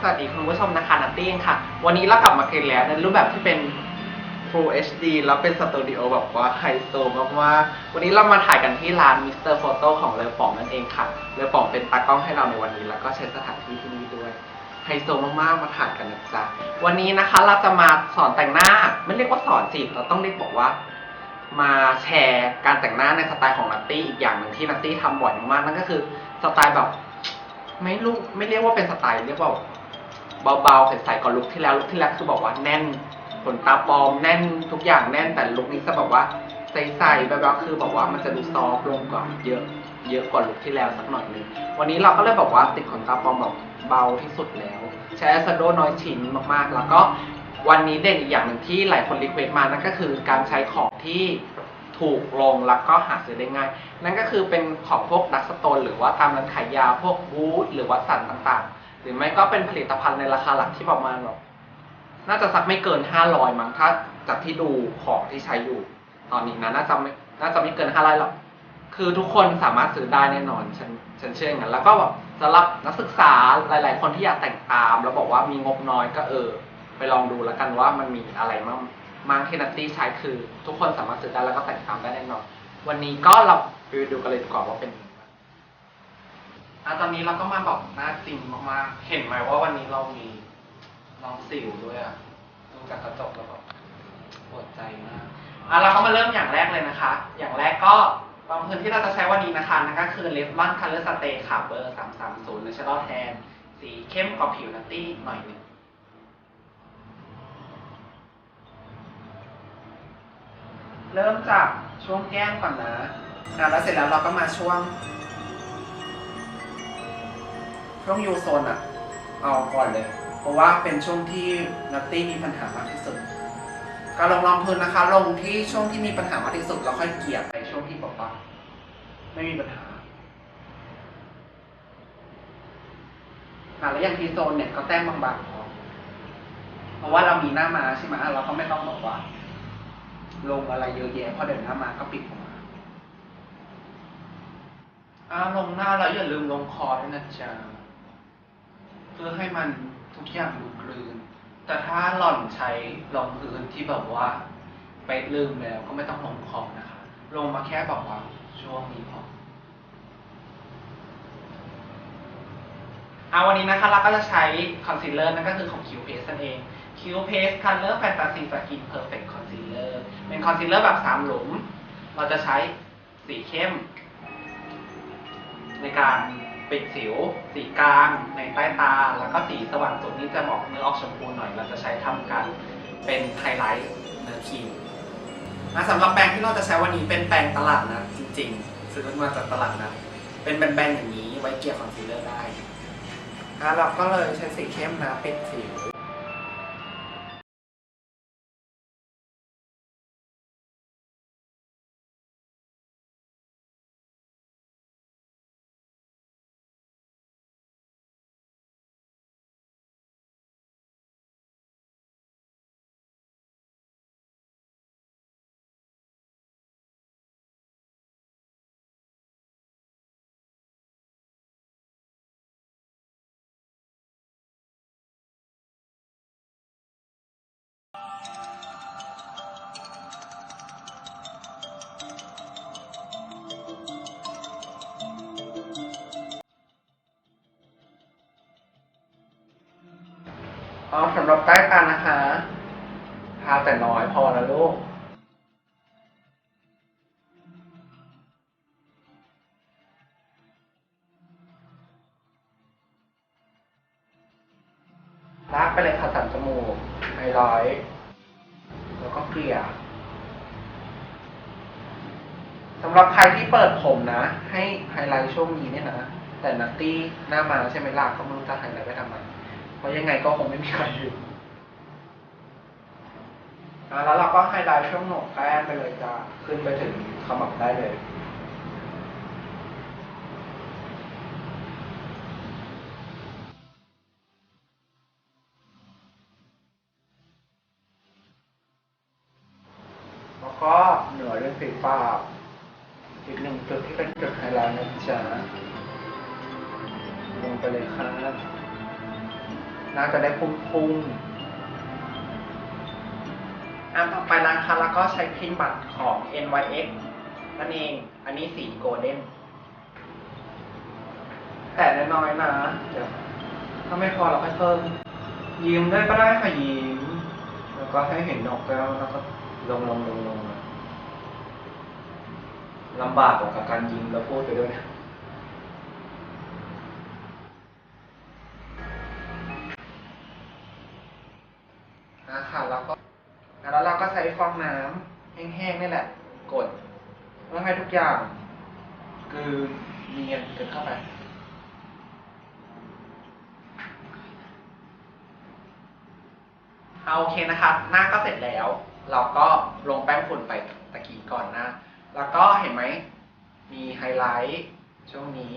สวัสดีคุณผู้ชมนะคะนัตตี้ค่ะ วันนี้เรากลับมาเกนแล้วในรูปแบบที่เป็น Full HD แล้วเป็นสตูดิโอแบบว่าไฮโซมากๆวันนี้เรามาถ่ายกันที่ร้าน Mr. Photo ของเลอปองนั่นเองค่ะเลอปองเป็นตากล้องให้เราในวันนี้แล้วก็ใช้สถานที่ที่นี่ด้วยไฮโซมากๆมาถ่ายกันนะจ๊ะวันนี้นะคะเราจะมาสอนแต่งหน้าไม่เรียกว่าสอนสิเราต้องเรียกบอกว่า มาแชร์การแต่งหน้าในสไตล์ของนัตตี้อีกอย่างหนึ่งที่นัตตี้ทำบ่อยมากๆนั่นก็คือสไตล์แบบไม่รู้ไม่เรียกว่าเป็นสไตล์เรียกว่า เบาๆใสๆก่อนลุกที่แล้วลุกที่แล้วคือบอกว่าแน่นขนตาปลอมแน่นทุกอย่างแน่นแต่ลุกนี้จะแบบว่าใสๆแบบๆคือบอกว่ามันจะดูซอฟลงกว่าเยอะ เยอะกว่าลุกที่แล้วสักหน่อยนึงวันนี้เราก็เลยบอกว่าติดขนตาปลอมแบบเบาที่สุดแล้วใช้สโดน้อยชิ้นมากๆ แล้วก็วันนี้เด่นอีกอย่างหนึ่งที่หลายคนรีเควสต์มานั่นก็คือการใช้ของที่ถูกลงแล้วก็หาซื้อได้ง่าย นั่นก็คือเป็นของพวกดักสโตนหรือว่าตามร้านขายยาพวกบูธหรือวัตสันต่างๆ หรือไม่ก็เป็นผลิตภัณฑ์ในราคาหลักที่ประมาณแบบน่าจะสักไม่เกิน500มั้งถ้าจากที่ดูของที่ใช้อยู่ ตอนนี้นะน่าจะไม่น่าจะไม่เกิน500หรอกคือทุกคนสามารถซื้อได้แน่นอนฉันฉันเชื่ออย่างนั้นแล้วก็แบบสำหรับนักศึกษาหลาย ๆ คนที่อยากแต่งตาม แล้วบอกว่ามีงบน้อยก็เออ ไปลองดูแล้วกันว่ามันมีอะไรมั่งมั่งที่นัตตี้ใช้คือ ทุกคนสามารถซื้อได้แล้วก็แต่งตามได้แน่นอน วันนี้ก็เราไปดูกันเลยดีกว่าว่าเป็น ยังไงบ้างอะตอนนี้เราก็มาบอกหน้าจริงมากๆเห็นไหมว่าวันนี้เรามีลองสิวด้วยอะดูจากกระจกแล้วแบบปวดใจมากอะเราก็มาเริ่มอย่างแรกเลยนะคะ อย่างแรกก็รองพื้นที่เราจะใช้วันนี้นะคะนั่นก็คือเลฟมันคัลเลอร์สเตย์ค่ะเบอร์330ในชาร์ลแทนสีเข้มกว่าผิวนัตตี้หน่อยหนึ่งเริ่มจากช่วงแก้มก่อนนะอะแล้วเสร็จแล้วเราก็มาช่วง ช่วงยูโซนอะเอาก่อนเลย เพราะว่าเป็นช่วงที่นัตตี้มีปัญหามากที่สุด การลงรองพื้นนะคะ ลงที่ช่วงที่มีปัญหามากที่สุดแล้วค่อยเกลี่ยไปช่วงที่บอกว่าไม่มีปัญหาอะแล้วอย่างทีโซนเนี่ยก็แต้มบางๆพอเพราะว่าเรามีหน้ามาใช่ไหมเราก็ไม่ต้องบอกว่า ลงอะไรเยอะแยะเพราะเดี๋ยวหน้ามาก็ปิดออกมาอ่าลงหน้าแล้วอย่าลืมลงคอด้วยนะจ๊ะ เพื่อให้มันทุกอย่างดูกลืน แต่ถ้าหล่อนใช้รองพื้นที่แบบว่าไปลืมแล้วก็ไม่ต้องลงคอนะคะ ลงมาแค่บอกว่าช่วงนี้พออ่าวันนี้นะคะเราก็จะใช้คอนซีลเลอร์นั่นก็คือของ Q Paste นั่นเอง Q Paste Color Fantasy Skin Perfect Concealer เป็นคอนซีลเลอร์แบบสามหลุม เราจะใช้สีเข้ม ในการ ปิดสิว สีกลาง ในใต้ตา แล้วก็สีสว่างสุดนี่จะหมอกเนื้อออกชมพูหน่อย เราจะใช้ทำการเป็นไฮไลท์เนื้อครีมนะสำหรับแปรงที่เราจะใช้วันนี้เป็นแปรงตลาดนะจริงๆ ซื้อมาจากตลาดนะเป็นแบนๆอย่างนี้ไว้เกลี่ยคอนซีลเลอร์ได้นะเราก็เลยใช้สีเข้มนะเป็นสิว อ๋อสำหรับใต้ตานะคะ ทาแต่น้อยพอนะลูก นะ ให้ไฮไลท์ช่วงนี้เนี่ยนะ แต่นัตตี้หน้ามาใช่ไหมล่ะก็ไม่รู้จะไฮไลท์ไปทำไมเพราะยังไงก็คงไม่มีใครอยู่อะแล้วเราก็ไฮไลท์ช่วงหนกแก้มไปเลยจ้าขึ้นไปถึงขมับได้เลย แล้วก็เหนือเรื่องฝีปากอีกหนึ่งจุดที่ เป็นจุดไฮไลท์นะจ๊ะลงไปเลยครับน่าจะได้พุ่งพุ่งอันต่อไปนะคะแล้วก็ใช้ครีมบัตรของ NYX นั่นเอง อันนี้สีโกลเด้น แต่น้อยๆนะ เดี๋ยว ถ้าไม่พอเราค่อยเพิ่ม ยิ้มได้ก็ได้ค่ะยิ้ม แล้วก็ให้เห็นนกแล้วแล้วก็ลงลงลงลง ลำบากกว่ากับการยิ้มแล้วพูดไปด้วยนะนะคะแล้วก็แล้วเราก็ใช้ฟองน้ำแห้งๆนี่แหละ กดเพื่อให้ทุกอย่าง คือเนียนเกินเข้าไปเอาโอเคนะคะ หน้าก็เสร็จแล้ว เราก็ลงแป้งฝุ่นไปตะกี้ก่อนนะ แล้วก็เห็นไหม มีไฮไลท์ช่วงนี้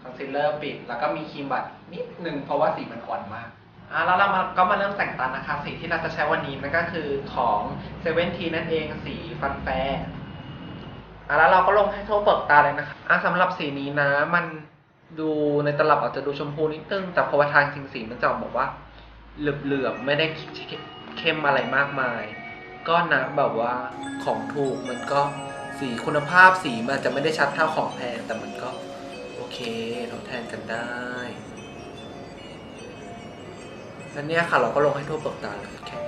คอนซีลเลอร์ปิด แล้วก็มีครีมบัตนิดนึงเพราะว่าสีมันอ่อนมากอะแล้วเรามาก็มาเริ่มแต่งตานะคะ สีที่เราจะใช้วันนี้นั่นก็คือของเซเว่นทีนั่นเองสีฟันแฟร์อะแล้วเราก็ลงให้ทั่วเปลือกตาเลยนะคะอะสำหรับสีนี้นะ มันดูในตลับอาจจะดูชมพูนิดนึง แต่พอมาทานจริงสีมันจะออกบอกว่า เหลือบๆไม่ได้เข้มอะไรมากมาย ก็นะแบบว่าของถูกมันก็ สีคุณภาพสีมันอาจจะไม่ได้ชัดเท่าของแพงแต่มันก็ โอเคทดแทนกันได้แล้วเนี่ยค่ะเราก็ลงให้ทั่วเปลือกตาเลยแค่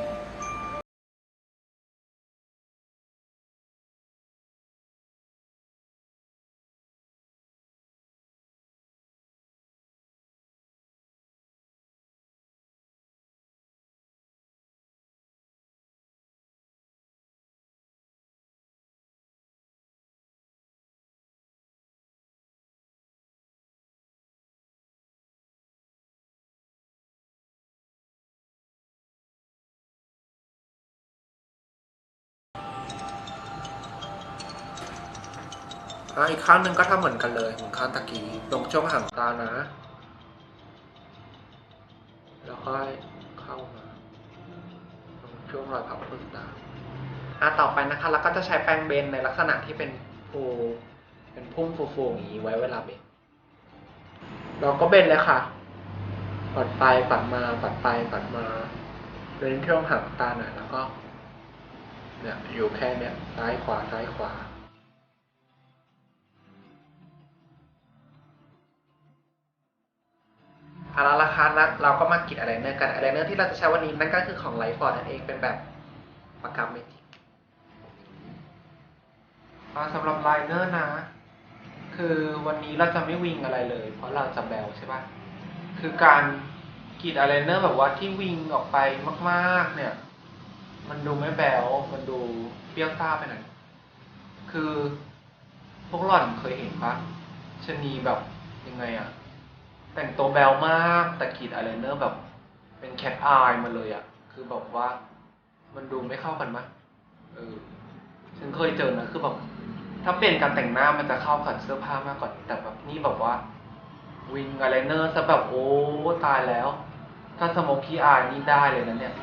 อะอีกข้างหนึ่งก็ทำเหมือนกันเลยเหมือนข้างตะกี้ตรงช่วงหางตานะ แล้วค่อยเข้ามาตรงช่วงรอยพับเปลือกตาอะต่อไปนะคะเราก็จะใช้แปรงเบนในลักษณะที่เป็นฟูเป็นพุ่มฟูๆอย่างนี้ไว้เวลาเบนเราก็เบนเลยค่ะ ปัดไปปัดมาปัดไปปัดมาเดินช่วงหางตาหน่อยแล้วก็เนี่ยอยู่แค่เนี้ยซ้ายขวาซ้ายขวา อาละราคาแล้วเราก็มากรีดอะไรเนอร์กันอะไรเนอร์ที่เราจะใช้วันนี้นั่นก็คือของไลฟ์ฟอร์ดนั่นเองเป็นแบบปากกาเมจิกสำหรับไลเนอร์นะ คือวันนี้เราจะไม่วิงอะไรเลย เพราะเราจะแบลใช่ปะคือการกรีดอะไรเนอร์แบบว่าที่วิงออกไปมากๆ เนี่ย มันดูไม่แบลมันดูเปรี้ยวซ่าไปหน่อยคือพวกหล่อนเคยเห็นปะชนีแบบยังไงอะ แต่งตัวแบวมากแต่กรีดอายไลเนอร์แบบ เป็นแคทอายมาเลยอะคือแบบว่า มันดูไม่เข้ากันมะเออฉันเคยเจอนะคือแบบถ้าเปลี่ยนการแต่งหน้ามันจะเข้ากับเสื้อผ้ามากกว่าแต่แบบนี่แบบว่า วิงอายไลเนอร์ซะแบบโอ้ตายแล้ว ถ้าสมองคีอายนี่ได้เลยนะเนี่ย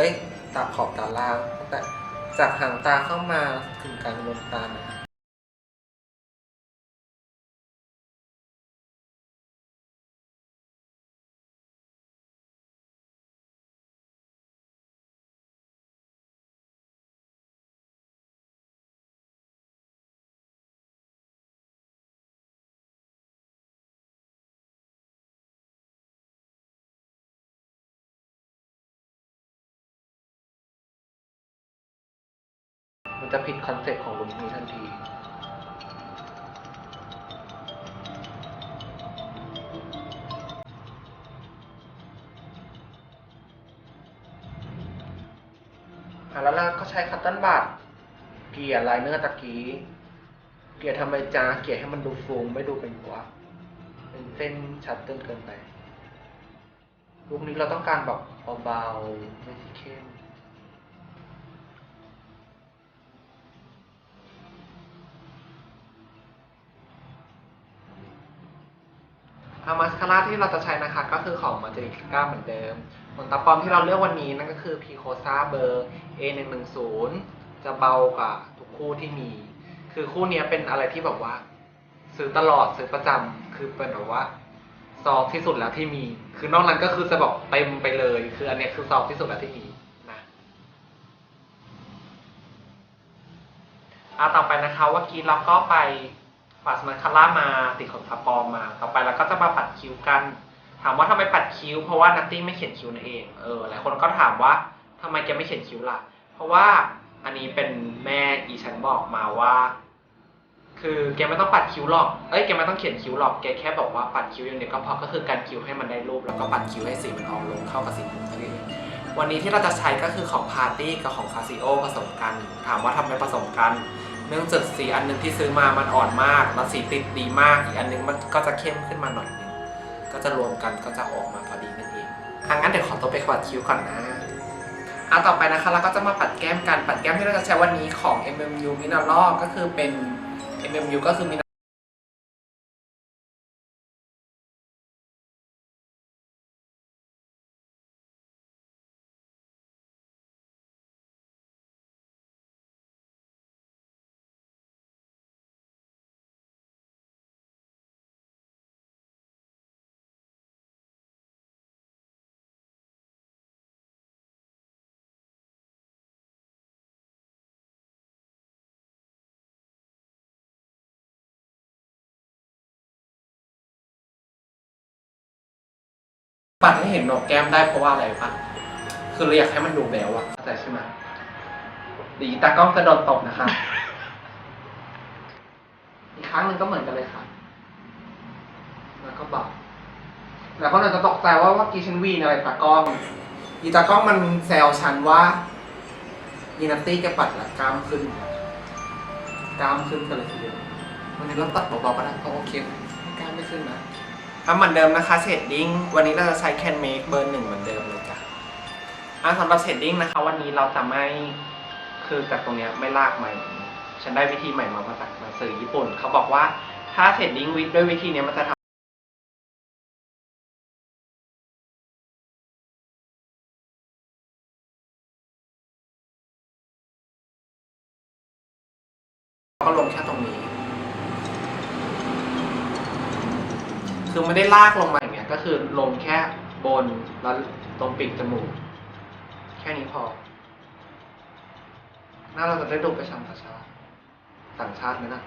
อ้ยตาขอบตาล่างแต่จากหางตาเข้ามาถึงกลางดวงตานะ จะผิดคอนเซ็ปต์ของลุคนี้ทันทีอะแล้วเราก็ใช้คัตเติ้ลบัตเกี่ยไลเนอร์ตะกี้ เกี่ยทำไมจ้าเกี่ยให้มันดูฟูงไม่ดูเป็นหัวเป็นเส้นชัดจนเกินไปลุคนี้เราต้องการแบบเบาๆไม่เข้มามาสคาร่าที่เราจะใช้นะคะก็คือของมาเจริก้าเหมือนเดิมขนตาปลอมที่เราเลือกวันนี้นั่นก็คือพีโคซาเบอร์ A110 จะเบากว่าทุกคู่ที่มี คือคู่นี้เป็นอะไรที่แบบว่า ซื้อตลอดซื้อประจำคือเป็นแบบว่าซอฟที่สุดแล้วที่มี คือนอกนั้นก็คือจะบอกเต็มไปเลย คืออันนี้คือซอฟที่สุดแล้วที่มีนะอะต่อไปนะคะว่ากี้เราก็ไป ปัดมาคาร่ามาติดขนตาปลอมมา ต่อไปเราก็จะมาปัดคิ้วกัน ถามว่าทำไมปัดคิ้ว เพราะว่านัตตี้ไม่เขียนคิ้วนั่นเองเออหลายคนก็ถามว่าทำไมแกไม่เขียนคิ้วล่ะ เพราะว่าอันนี้เป็นแม่อีฉันบอกมาว่า คือแกไม่ต้องปัดคิ้วหรอก เอ้ยแกไม่ต้องเขียนคิ้วหรอก แกแค่บอกว่าปัดคิ้วอย่างเดียวก็พอ ก็คือการคิ้วให้มันได้รูป แล้วก็ปัดคิ้วให้สีมันออกลงเข้ากับสีผมนั่นเองวันนี้ที่เราจะใช้ก็คือของพาร์ตี้กับของคาซิโอผสมกัน ถามว่าทำไมผสมกัน เนื่องจากสีอันหนึ่งที่ซื้อมามันอ่อนมาก แล้วสีติดดีมาก อีกอันหนึงมันก็จะเข้มขึ้นมาหน่อยนึงก็จะรวมกันก็จะออกมาพอดีนั่นเองอะงั้นเดี๋ยวขอตัวไปปัดคิ้วก่อนนะอะต่อไปนะคะเราก็จะมาปัดแก้มกัน ปัดแก้มที่เราจะใช้วันนี้ของ MMU Mineral ก็คือเป็น MMU ก็คือ Mineral ปัดให้เห็นโหนกแก้มได้เพราะว่าอะไรปะคือเราอยากให้มันดูแบวอะเข้าใจใช่ไหมดีตากล้องจะโดนตบนะคะ อีกครั้งหนึ่งก็เหมือนกันเลยค่ะ แล้วก็บอกแล้วก็เราจะตกใจว่าว่ากีฉันวีนอะไรตากล้องอีตากล้องมันแซวฉันว่าอีนัตตี้แกปัดและกล้ามขึ้นกล้ามขึ้นกันเลยทีเดียววันนี้เราตัดเบาๆก็ได้ก็โอเคกล้ามไม่ขึ้นนะ ทำเหมือนเดิมนะคะเชดดิ้งวันนี้เราจะใช้ Can Make เบอร์หนึ่งเหมือนเดิมเลยจ้ะอะสำหรับเชดดิ้งนะคะ วันนี้เราจะไม่คือจากตรงเนี้ยไม่ลากใหม่ฉันได้วิธีใหม่มามาจากหนังสือญี่ปุ่น เขาบอกว่าถ้าเชดดิ้งวิด้วยวิธีเนี้ยมันจะทำก็ลงแค่ตรงนี้ คือไม่ได้ลากลงมาอย่างเงี้ย ก็คือลงแค่บนแล้วตรงปีกจมูก แค่นี้พอ หน้าเราจะได้ดูไปชางต่างชาติต่างชาติไหมนะ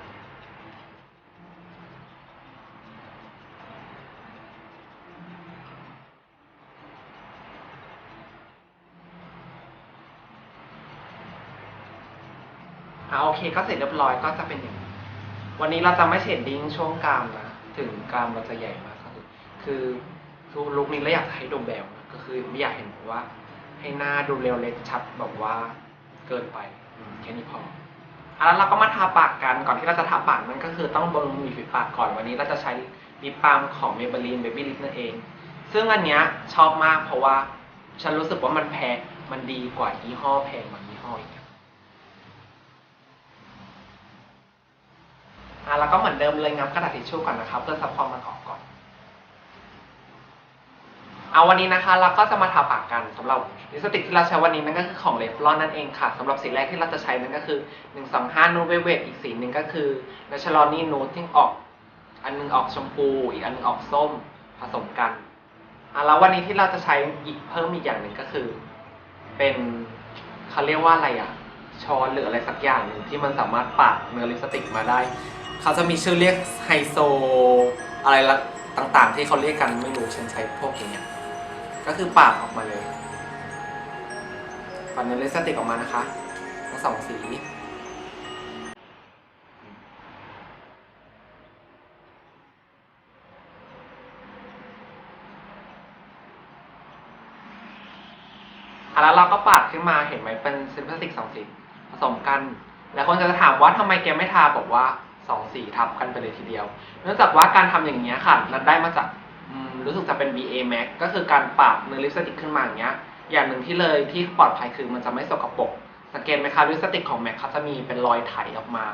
อ่าโอเคก็เสร็จเรียบร้อยก็จะเป็นอย่างนี้วันนี้เราจะไม่เชดดิ้งช่วงกรามนะ ถึงกรามเราจะใหญ่มากคือคือคือลุคนี้เราอยากให้ดูแบบก็คือไม่อยากเห็นแบบว่า ให้หน้าดูเร็วเล็กชัดแบบว่าเกินไปแค่นี้พออะแล้วเราก็มาทาปากกันก่อนที่เราจะทาปากนั่นก็คือต้องบำรุงริมฝีปากก่อนวันนี้เราจะใช้ลิปบาล์มของ Maybelline Baby Lip นั่นเอง ซึ่งอันเนี้ยชอบมากเพราะว่าฉันรู้สึกว่ามันแพงมันดีกว่ายี่ห้อแพงกว่ายี่ห้ออีก อะแล้วก็เหมือนเดิมเลยงับกระดาษทิชชู่ก่อนนะครับ เพื่อซับความมันออกก่อนเอาวันนี้นะคะเราก็จะมาทาปากกันสำหรับลิปสติกที่เราใช้วันนี้นั่นก็คือของเลฟลอนนั่นเองค่ะสำหรับสีแรกที่เราจะใช้นั่นก็คือ 125นูเวเวตอีกสีหนึ่งก็คือ n a t u r a l นี่นูที่ออก อันหนึงออกชมพู อีกอันหนึงออกส้มผสมกันอะแล้ววันนี้ที่เราจะใช้อีกเพิ่มอีกอย่างหนึ่งก็คือ เป็นเขาเรียกว่าอะไรอะช้อนหรืออะไรสักอย่างหนึ่งที่มันสามารถปาดเนื้อลิปสติกมาได้ เขาจะมีชื่อเรียกไฮโซอะไรละต่างๆ ที่เขาเรียกกันไม่รู้ฉันใช้พวกอย่างเงี้ยก็คือปาดออกมาเลยปัดเนื้อเลสติกออกมานะคะทั้งสองสีอะแล้วเราก็ปาดขึ้นมาเห็นไหมเป็นซินพลาสติกสองสีผสมกัน แล้วคนจะถามว่าทำไมแกไม่ทาบอกว่า สองสีทับกันไปเลยทีเดียว เนื่องจากว่าการทำอย่างนี้ยค่ะนันได้มาจากรู้สึกจะเป็น BA Max ก็คือการปาดเนื้อลิปสติกขึ้นมาอย่างเงี้ย อย่างหนึ่งที่เลยที่ปลอดภัยคือมันจะไม่สกปรก สังเกตไหมคะลิปสติกของแม็กเขาจะมีเป็นรอยไถออกมา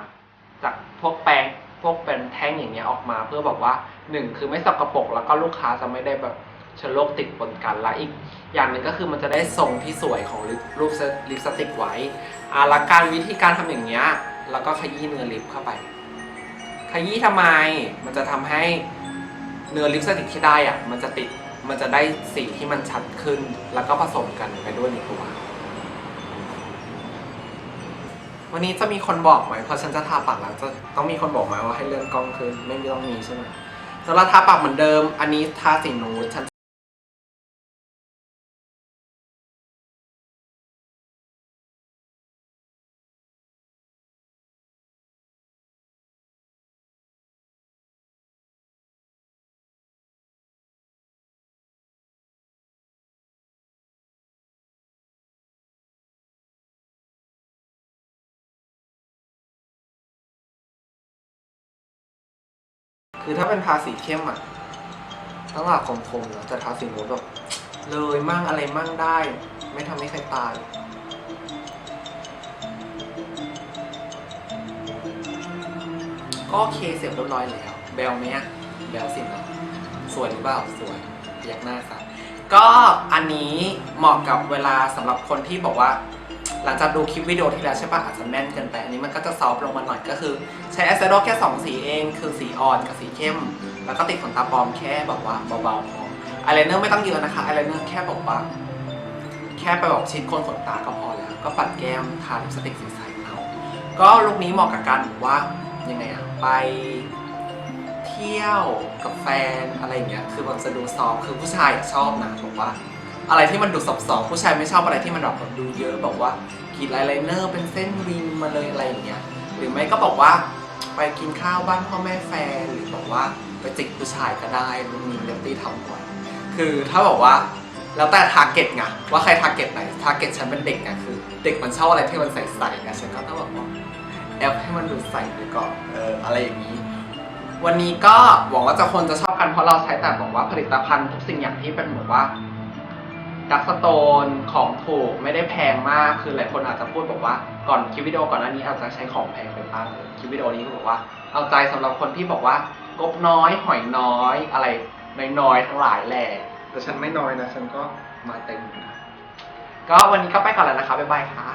จากพวกแปรงพวกเป็นแท่งอย่างเงี้ยออกมา เพื่อบอกว่าหนึ่งคือไม่สกปรกแล้วก็ลูกค้าจะไม่ได้แบบเชื้อโรคติดปนกันและอีก อย่างหนึ่งก็คือมันจะได้ทรงที่สวยของลิปรูปลิปสติกไว้อ่าละการวิธีการทำอย่างเงี้ยแล้วก็ขยี้เนื้อลิปเข้าไป ขยี้ทำไม มันจะทำให้เนื้อลิปสติกที่ได้อะมันจะติด มันจะได้สีที่มันชัดขึ้น แล้วก็ผสมกันไปด้วยในตัว วันนี้จะมีคนบอกไหมพอฉันจะทาปากแล้วจะต้องมีคนบอกไหมว่าให้เลื่อนกล้องขึ้น ไม่ต้องมีใช่ไหมสำหรับทาปากเหมือนเดิม อันนี้ทาสีนูดฉัน คือถ้าเป็นทาสีเข้มอะต้งหลาคมๆนะแต่ทาสีนูดแบบเลยมั่งอะไรมั่งได้ ไม่ทำให้ใครตายก็โอเคเสร็จเรียบร้อยแล้ว แบลไหมอะแบลสินะสวยหรือเปล่าสวยพยักหน้าซะก็อันนี้เหมาะกับเวลาสำหรับคนที่บอกว่า หลังจากดูคลิปวิดีโอที่แล้วใช่ปะอาจจะแม่นเกินไปอันนี้มันก็จะซอฟลงมาหน่อยก็คือ ใช้แอสเซโดแค่ 2 สีเอง คือสีอ่อนกับสีเข้ม แล้วก็ติดขนตาปลอมแค่แบบว่าเบาๆพออายไลเนอร์ไม่ต้องเยอะนะคะอายไลเนอร์แค่บอกว่าแค่ไปบอกชิดโคนขนตาก็พอแล้ว ก็ปัดแก้มทาลิปสติกสีใสๆเอาก็ลุคนี้เหมาะกับการว่ายังไงอะไปเที่ยวกับแฟนอะไรอย่างเงี้ย คือมันจะดูซอฟคือผู้ชายชอบนะบอกว่า อะไรที่มันดูซอฟต์ๆผู้ชายไม่ชอบอะไรที่มันแบบดูเยอะแบบว่ากรีดไอไลเนอร์เป็นเส้นริมมาเลยอะไรอย่างเงี้ยหรือไม่ก็บอกว่าไปกินข้าวบ้านพ่อแม่แฟนหรือบอกว่าไปจิกผู้ชายก็ได้รุ่นนี้เลตตี้ทำบ่อยคือถ้าบอกว่าแล้วแต่ทาร์เก็ตไงว่าใครทาร์เก็ตไหนทาร์เก็ตฉันเป็นเด็กไงคือ เด็กมันชอบอะไรที่มันใสๆไงฉันก็ต้องบอกว่าแอปให้มันดูใสไปก่อนเอออะไรอย่างนี้ วันนี้ก็หวังว่าจะคนจะชอบกันเพราะเราใช้แต่บอกว่าผลิตภัณฑ์ทุกสิ่งอย่างที่เป็นแบบว่า ดักสโตนของถูกไม่ได้แพงมากคือหลายคนอาจจะพูดบอกว่าก่อนคลิปวิดีโอก่อนหน้านี้อาจจะใช้ของแพงไปบ้างคลิปวิดีโอนี้ก็บอกว่า เอาใจสำหรับคนที่บอกว่ากบน้อยหอยน้อยอะไรน้อยๆทั้งหลายแหละแต่ฉันไม่น้อยนะฉันก็มาเต็มอยู่นะก็วันนี้ก็ไปก่อนแล้วนะคะบ๊ายบายค่ะ